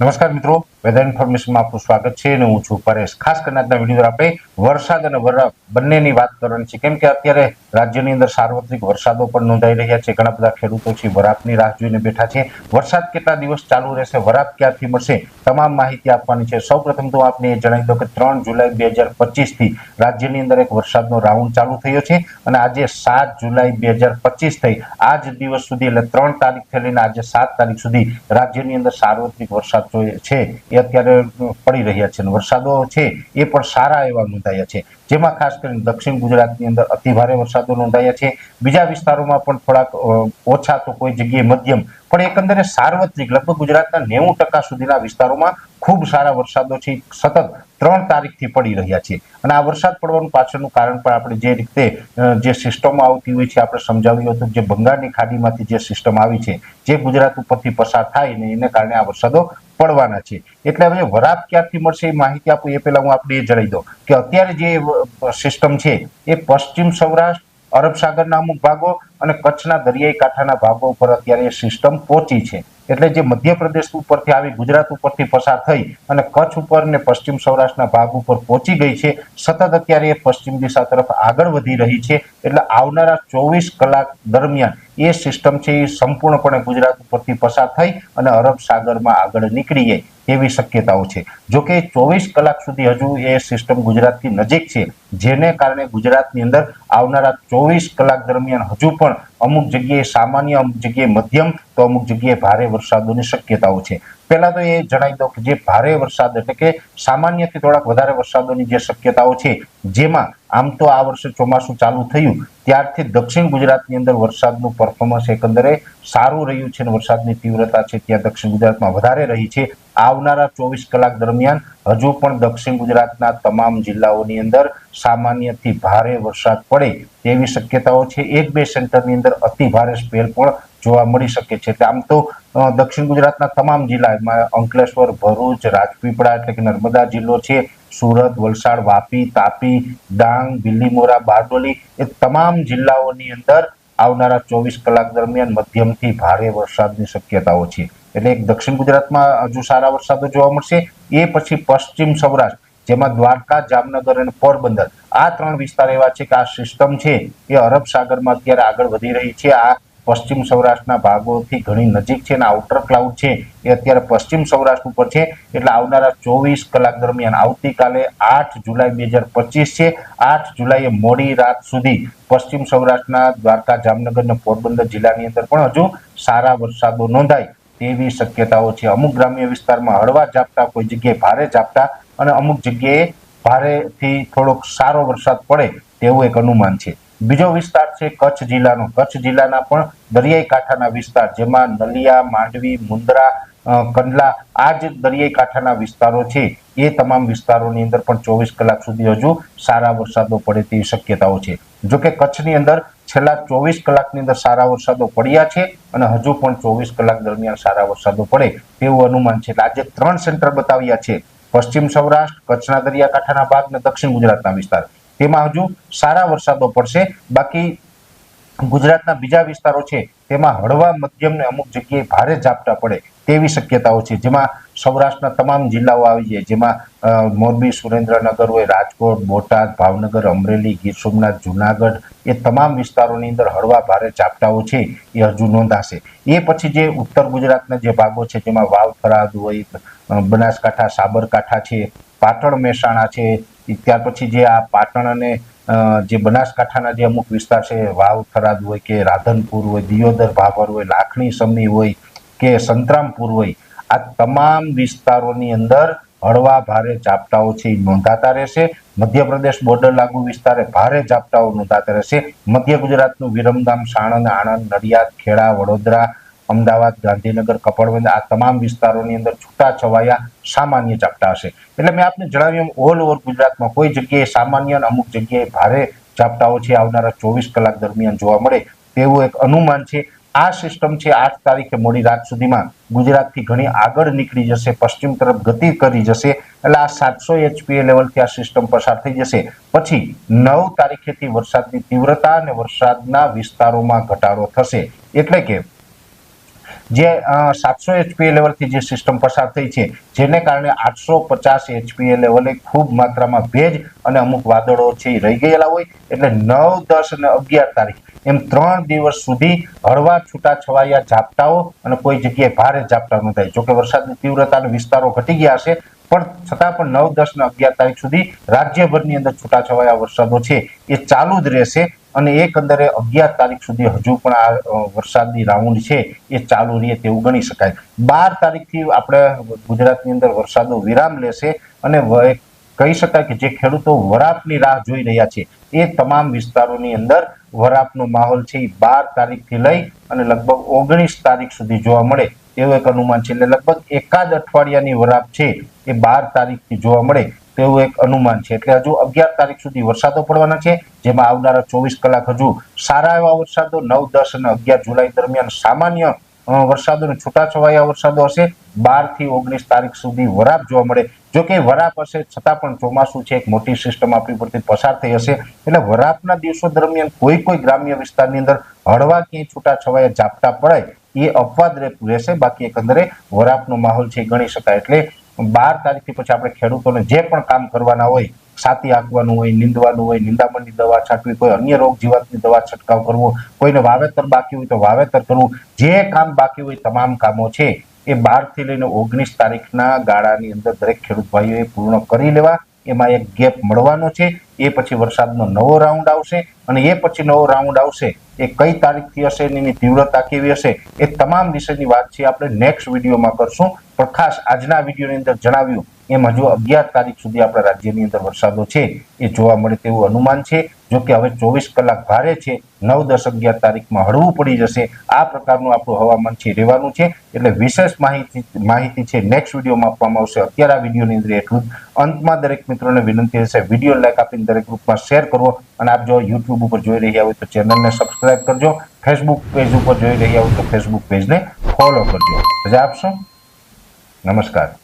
નમસ્કાર મિત્રો. વેધર ઇન્ફોર્મેશનમાં આપનું સ્વાગત છે અને હું છું પરેશ. ખાસ કરીને આજના વીડિયો આપણે વરસાદ અને બંનેની વાત કરવાની છે. કેમ કે અત્યારે રાજ્યની અંદર સાર્વત્રિક વરસાદો પણ નોંધાઈ રહ્યા છે. ઘણા બધા ખેડૂતો છે વરાપની રાહ જોઈને બેઠા છે. વરસાદ કેટલા દિવસ ચાલુ રહેશે વરાપ ક્યાંથી મળશે, તમામ માહિતી આપવાની છે. સૌપ્રથમ તો આપને એ જણાવી દો કે ત્રણ જુલાઈ બે હજાર પચીસથી રાજ્યની અંદર એક વરસાદનો રાઉન્ડ ચાલુ થયો છે અને આજે સાત જુલાઈ બે હજાર પચીસ થઈ. આજ દિવસ સુધી એટલે ત્રણ તારીખથી લઈને આજે સાત તારીખ સુધી રાજ્યની અંદર સાર્વત્રિક વરસાદ છે. એ અત્યારે પડી રહ્યા છે વરસાદો છે એ પણ સારા એવા નોંધાયા છે. જેમાં ખાસ કરીને દક્ષિણ ગુજરાતની અંદર અતિભારે વરસાદો નોંધાયા છે. બીજા વિસ્તારોમાં પણ થોડાક ઓછા તો કોઈ જગ્યાએ મધ્યમ, પણ એકંદરે સાર્વત્રિક, લગભગ ગુજરાતના નેવું ટકા સુધીના વિસ્તારોમાં ખૂબ સારા વરસાદો છે. સતત ત્રણ તારીખથી પડી રહ્યા છે. અને આ વરસાદ પડવાનું પાછળનું કારણ પણ આપણે જે રીતે જે સિસ્ટમ આવતી હોય છે, આપણે સમજાવ્યું હતું જે બંગાળની ખાડીમાંથી જે સિસ્ટમ આવી છે, જે ગુજરાત ઉપરથી પસાર થાય ને એને કારણે આ વરસાદો પડવાના છે. એટલે હવે વરાપ ક્યારથી મળશે એ માહિતી આપું, એ પહેલા હું આપણે એ જણાવી દઉં કે અત્યારે જે સિસ્ટમ છે એ પશ્ચિમ સૌરાષ્ટ્ર, અરબ સાગરના અમુક ભાગો અને કચ્છના દરિયાઈ કાંઠાના ભાગો ઉપર અત્યારે એ સિસ્ટમ પહોંચી છે. એટલે જે મધ્યપ્રદેશ ઉપરથી આવી ગુજરાત ઉપરથી પસાર થઈ અને કચ્છ ઉપર ને પશ્ચિમ સૌરાષ્ટ્રના ભાગ ઉપર પહોંચી ગઈ છે, સતત અત્યારે એ પશ્ચિમ દિશા તરફ આગળ વધી રહી છે. એટલે આવનારા ચોવીસ કલાક દરમિયાન એ સિસ્ટમ છે એ સંપૂર્ણપણે ગુજરાત ઉપરથી પસાર થઈ અને અરબ સાગરમાં આગળ નીકળી જાય તેવી શક્યતાઓ છે. જો કે ચોવીસ કલાક સુધી હજુ એ સિસ્ટમ ગુજરાતથી નજીક છે, જેને કારણે ગુજરાતની અંદર આવનારા ચોવીસ કલાક દરમિયાન હજુ પણ અમુક જગ્યાએ સામાન્ય અમુક જગ્યાએ મધ્યમ તો અમુક જગ્યાએ ભારે વરસાદોની શક્યતાઓ છે. પહેલા તો એ જણાવી દઉં કે જે ભારે વરસાદ એટલે કે સામાન્યથી થોડાક વધારે વરસાદોની જે શક્યતાઓ છે, જેમાં આમ તો આ વર્ષે ચોમાસું ચાલુ થયું, ત્યારથી દક્ષિણ ગુજરાતની અંદર વરસાદનું પરફોર્મન્સ એકંદરે સારું રહ્યું છે અને વરસાદની તીવ્રતા છે ત્યાં દક્ષિણ ગુજરાતમાં વધારે રહી છે. આવનારા ચોવીસ કલાક દરમિયાન હજુ પણ દક્ષિણ ગુજરાતના તમામ જિલ્લાઓની અંદર સામાન્યથી ભારે વરસાદ પડે તેવી શક્યતાઓ છે. એક બે સેન્ટરની અંદર અતિ ભારે સ્પેલ પણ જોવા મળી શકે છે. એટલે આમ તો દક્ષિણ ગુજરાતના તમામ જિલ્લામાં અંકલેશ્વર, ભરૂચ, રાજપીપળા એટલે કે નર્મદા જિલ્લો છે, સુરત, વલસાડ, વાપી, તાપી, ડાંગ બિલીમોરા બારડોલી એ તમામ જિલ્લાઓની અંદર આવનારા ચોવીસ કલાક દરમિયાન મધ્યમથી ભારે વરસાદની શક્યતાઓ છે. એટલે દક્ષિણ ગુજરાતમાં હજુ સારા વરસાદો જોવા મળશે. એ પછી પશ્ચિમ સૌરાષ્ટ્ર, જેમાં દ્વારકા, જામનગર અને પોરબંદર. આ ત્રણ વિસ્તાર એવા છે કે આ સિસ્ટમ છે એ અરબ સાગરમાં અત્યારે આગળ વધી રહી છે. આ પશ્ચિમ સૌરાષ્ટ્રના ભાગોથી ઘણી નજીક છે અને આઉટર ક્લાઉડ છે એ અત્યારે પશ્ચિમ સૌરાષ્ટ્ર ઉપર છે. એટલે આવનારા ચોવીસ કલાક દરમિયાન આવતીકાલે આઠ જુલાઈ બે હજાર પચીસ છે. આઠ જુલાઈએ મોડી રાત સુધી પશ્ચિમ સૌરાષ્ટ્રના દ્વારકા, જામનગર અને પોરબંદર જિલ્લાની અંદર પણ હજુ સારા વરસાદો નોંધાય. તેવી શક્યતાઓ છે. અમુક ગ્રામ્ય વિસ્તારમાં હળવા ઝાપટા કોઈ જગ્યાએ ભારે ઝાપટા અને અમુક જગ્યાએ ભારેથી થોડોક સારો વરસાદ પડે તેવું એક અનુમાન છે. બીજો વિસ્તાર છે કચ્છ જિલ્લાનો. કચ્છ જિલ્લાના પણ દરિયાઈ કાંઠાના વિસ્તાર જેમાં નલિયા, માંડવી મુન્દ્રા કંડલા આ જે દરિયાઈ કાંઠાના વિસ્તારો છે. એ તમામ વિસ્તારોની અંદર પણ ચોવીસ કલાક સુધી હજુ સારા વરસાદો પડે તેવી શક્યતાઓ છે. જો કે કચ્છની અંદર છેલ્લા ચોવીસ કલાકની અંદર સારા વરસાદો પડ્યા છે અને હજુ પણ ચોવીસ કલાક દરમિયાન સારા વરસાદો પડે તેવું અનુમાન છે. એટલે આજે ત્રણ સેન્ટર બતાવ્યા છે. પશ્ચિમ સૌરાષ્ટ્ર, કચ્છના દરિયાકાંઠાના ભાગ અને દક્ષિણ ગુજરાતના વિસ્તાર. તેમાં હજુ સારા વરસાદો પડશે. બાકી ગુજરાતના બીજા વિસ્તારો છે, તેમાં હળવા મધ્યમ ને અમુક જગ્યાએ ભારે ઝાપટા પડે. તેવી શક્યતાઓ છે. જેમાં સૌરાષ્ટ્રના તમામ જિલ્લાઓ આવી જાય. જેમાં મોરબી સુરેન્દ્રનગર હોય રાજકોટ, બોટાદ, ભાવનગર, અમરેલી, ગીર સોમનાથ, જુનાગઢ એ તમામ વિસ્તારોની અંદર હળવા ભારે ઝાપટાઓ છે એ હજુ નોંધાશે. એ પછી જે ઉત્તર ગુજરાતના જે ભાગો છે, જેમાં વાવ, થરાદ હોય બનાસકાંઠા, સાબરકાંઠા છે, પાટણ, મહેસાણા છે ત્યાર પછી જે આ પાટણ અને જે બનાસકાંઠાના જે અમુક વિસ્તાર છે, વાવ, થરાદ હોય કે રાધનપુર હોય, દિયોદર, ભાભર હોય, લાખણી, સમની હોય કે સંતરામપુર હોય આ તમામ વિસ્તારોની અંદર હળવા ભારે ઝાપટાઓ છે, એ નોંધાતા રહેશે. મધ્યપ્રદેશ બોર્ડર લાગુ વિસ્તારે ભારે ઝાપટાઓ નોંધાતા રહેશે. મધ્ય ગુજરાતનું વિરમગામ સાણંદ આણંદ, નડિયાદ, ખેડા, વડોદરા, અમદાવાદ, ગાંધીનગર કપડવંદ આ તમામ વિસ્તારોની અંદર છૂટા છવાયા સામાન્ય ઝાપટા હશે. એટલે મેં આપને જણાવ્યું ઓલ ઓવર ગુજરાતમાં કોઈ જગ્યાએ સામાન્ય અને અમુક જગ્યાએ ભારે ઝાપટાઓ છે, આવનારા ચોવીસ કલાક દરમિયાન જોવા મળે તેવું એક અનુમાન છે. આ સિસ્ટમ છે આઠ તારીખે મોડી રાત સુધીમાં ગુજરાતથી ઘણી આગળ નીકળી જશે, પશ્ચિમ તરફ ગતિ કરી જશે, એટલે આ સાતસો એચપીએ લેવલથી આ સિસ્ટમ પસાર થઈ જશે. પછી નવ તારીખેથી વરસાદની તીવ્રતા અને વરસાદના વિસ્તારોમાં ઘટાડો થશે. એટલે કે જે સાતસો એચપીએ લેવલથી જે સિસ્ટમ પસાર થઈ છે, જેને કારણે આઠસો પચાસ એચપીએ લેવલે ખૂબ માત્રામાં ભેજ અને અમુક વાદળો છે એ રહી ગયેલા હોય. એટલે નવ, દસ અને અગિયાર તારીખ એમ ત્રણ દિવસ સુધી હળવા છૂટા છવાયા ઝાપટાઓ અને કોઈ જગ્યાએ ભારે ઝાપટા નોંધાય. જોકે વરસાદની તીવ્રતા વિસ્તારો ઘટી ગયા હશે, પણ છતાં પણ નવ, દસ ને અગિયાર તારીખ સુધી રાજ્યભરની અંદર છૂટાછવાયા વરસાદો છે એ ચાલુ જ રહેશે અને એકંદરે અગિયાર તારીખ સુધી હજુ પણ આ વરસાદની રાઉન્ડ છે એ ચાલુ રહે તેવું ગણી શકાય. બાર તારીખથી આપણે ગુજરાતની અંદર વરસાદનો વિરામ લેશે અને કહી શકાય કે જે ખેડૂતો વરાપની રાહ જોઈ રહ્યા છે, એ તમામ વિસ્તારોની અંદર વરાપનો માહોલ છે. એ બાર તારીખથી લઈ અને લગભગ ઓગણીસ તારીખ સુધી જોવા મળે તેવું એક અનુમાન છે. એટલે લગભગ એકાદ અઠવાડિયાની વરાપ છે એ બાર તારીખથી જોવા મળે તેવું એક અનુમાન છે. એટલે હજુ અગિયાર તારીખ સુધી વરસાદો પડવાના છે, જેમાં આવનારા ચોવીસ કલાક હજુ સારા એવા વરસાદો, નવ, દસ અને અગિયાર જુલાઈ દરમિયાન સામાન્ય વરસાદો છૂટાછવાયા વરસાદો હશે. બારથી ઓગણીસ તારીખ સુધી વરાપ જોવા મળે. જો કે વરાપ હશે, છતાં પણ ચોમાસું છે, એક મોટી સિસ્ટમ આપણી પરથી પસાર થઈ હશે. એટલે વરાપના દિવસો દરમિયાન કોઈ કોઈ ગ્રામ્ય વિસ્તારની અંદર હળવા ક્યાંય છૂટાછવાયા ઝાપટા પડાય, એ અપવાદ રહે- રહેશે. બાકી એકંદરે વરાપનો માહોલ છે ગણી શકાય. એટલે બાર તારીખથી પછી આપણે ખેડૂતોને જે પણ કામ કરવાના હોય સાતી આંકવાનું હોય, નીંદવાનું હોય, નિંદામણની દવા છાંટવી, કોઈ અન્ય રોગ જીવાતની દવા છંટકાવ કરવો, કોઈને વાવેતર બાકી હોય તો વાવેતર કરવું, જે કામ બાકી હોય તમામ કામો છે, એ બારથી લઈને ઓગણીસ તારીખના ગાળાની અંદર દરેક ખેડૂત ભાઈઓએ પૂર્ણ કરી લેવા, એમાં એક ગેપ મળવાનો છે, એ પછી વરસાદનો નવો રાઉન્ડ આવશે, અને એ પછી નવો રાઉન્ડ આવશે, એ કઈ તારીખથી હશે એની તીવ્રતા કેવી હશે, એ તમામ વિષયની વાત છે, આપણે નેક્સ્ટ વિડીયોમાં કરશું. પણ ખાસ આજના વિડીયોની અંદર જણાવ્યું એમ હજુ અગિયાર તારીખ સુધી આપણા રાજ્યની અંદર વરસાદો છે, એ જોવા મળે તેવું અનુમાન છે. જો કે હવે ચોવીસ કલાક ભારે છે, નવ દસ અગિયાર તારીખમાં હળવું પડી જશે. આ પ્રકારનું આપણું હવામાન છે, રહેવાનું છે. એટલે વિશેષ માહિતી માહિતી છે નેક્સ્ટ વિડીયોમાં આપવામાં આવશે. અત્યારે આ વિડીયોની અંદર એટલું અંતમાં દરેક મિત્રોને વિનંતી હશે વીડિયો લાઈક આપીને દરેક ગ્રુપમાં શેર કરવો. અને આપ જો યુટ્યુબ ઉપર જોઈ રહ્યા હોય તો ચેનલને સબસ્ક્રાઇબ કરજો. ફેસબુક પેજ ઉપર જોઈ રહ્યા હોય તો ફેસબુક પેજને ફોલો કરજો. રજા આપશો? નમસ્કાર.